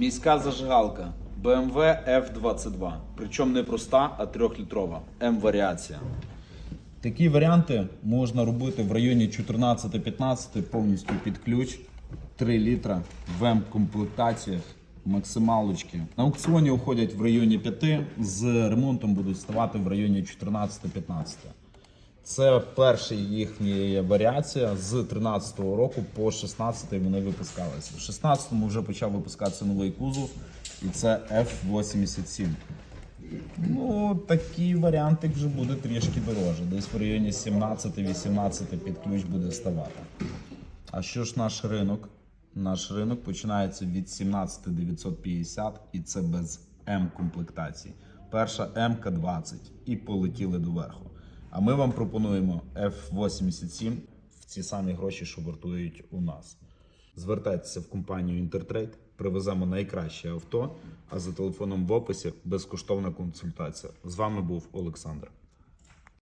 Міська зажигалка BMW F22. Причому не проста, а трьохлітрова. М-варіація. Такі варіанти можна робити в районі 14-15 повністю під ключ. 3 літра в М-комплектаціях, максималочки. На аукціоні уходять в районі 5, з ремонтом будуть ставати в районі 14-15. Це перша їхня варіація з 13-го року по 16-й вони випускалися. В 16-му вже почав випускатися новий кузов, і це F87. Ну, такий варіантик вже буде трішки дороже. Десь в районі 17-18 під ключ буде ставати. А що ж наш ринок? Наш ринок починається від 17 950 і це без М-комплектації. Перша М-20 і полетіли доверху. А ми вам пропонуємо F87 в ці самі гроші, що вартують у нас. Звертайтеся в компанію Інтертрейд, привеземо найкраще авто, а за телефоном в описі безкоштовна консультація. З вами був Олександр.